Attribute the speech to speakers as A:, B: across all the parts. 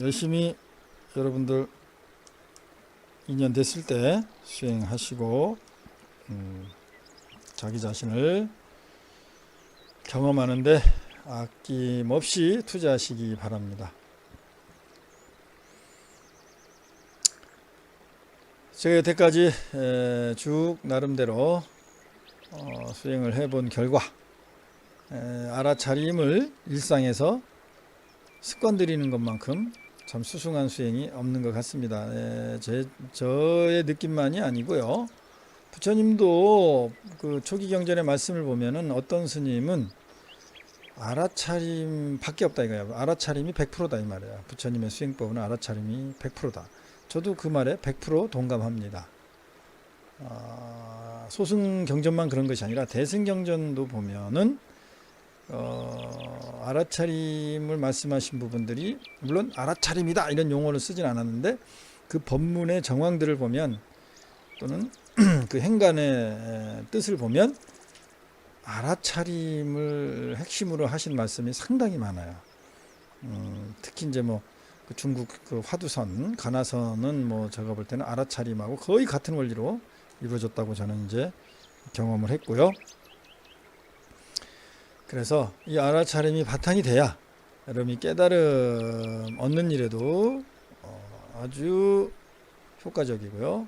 A: 열심히 여러분들 2년 됐을 때 수행하시고 음, 자기 자신을 경험하는데 아낌없이 투자하시기 바랍니다. 제가 여태까지 에, 쭉 나름대로 어, 수행을 해본 결과 에, 알아차림을 일상에서 습관 들이는 것만큼 참 수승한 수행이 없는 것 같습니다. 에, 제 저의 느낌만이 아니고요. 부처님도 그 초기 경전의 말씀을 보면은 어떤 스님은 알아차림 밖에 없다 이거예요. 알아차림이 100%다 이 말이에요. 부처님의 수행법은 알아차림이 100%다. 저도 그 말에 100% 동감합니다. 아, 소승 경전만 그런 것이 아니라 대승 경전도 보면은 어, 알아차림을 말씀하신 부분들이 물론 알아차림이다 이런 용어를 쓰진 않았는데 그 법문의 정황들을 보면 또는 그 행간의 뜻을 보면 알아차림을 핵심으로 하신 말씀이 상당히 많아요. 음, 특히 이제 뭐 그 중국 그 화두선, 가나선은 뭐 제가 볼 때는 알아차림하고 거의 같은 원리로 이루어졌다고 저는 이제 경험을 했고요. 그래서 이 알아차림이 바탕이 돼야 여러분이 깨달음 얻는 일에도 어, 아주 효과적이고요.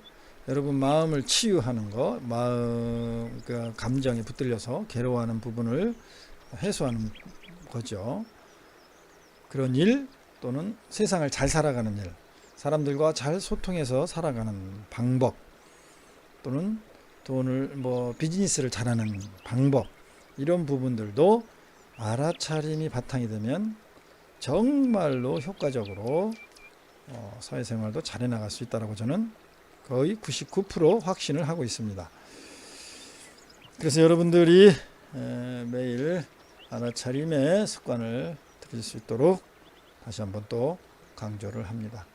A: 여러분 마음을 치유하는 것, 마음 그 감정에 붙들려서 괴로워하는 부분을 해소하는 거죠. 그런 일 또는 세상을 잘 살아가는 일, 사람들과 잘 소통해서 살아가는 방법 또는 돈을 뭐 비즈니스를 잘하는 방법 이런 부분들도 알아차림이 바탕이 되면 정말로 효과적으로 어, 사회생활도 잘 해 나갈 수 있다라고 저는 거의 99% 확신을 하고 있습니다. 그래서 여러분들이 에, 매일 알아차림의 습관을 들일 수 있도록 다시 한번 또 강조를 합니다.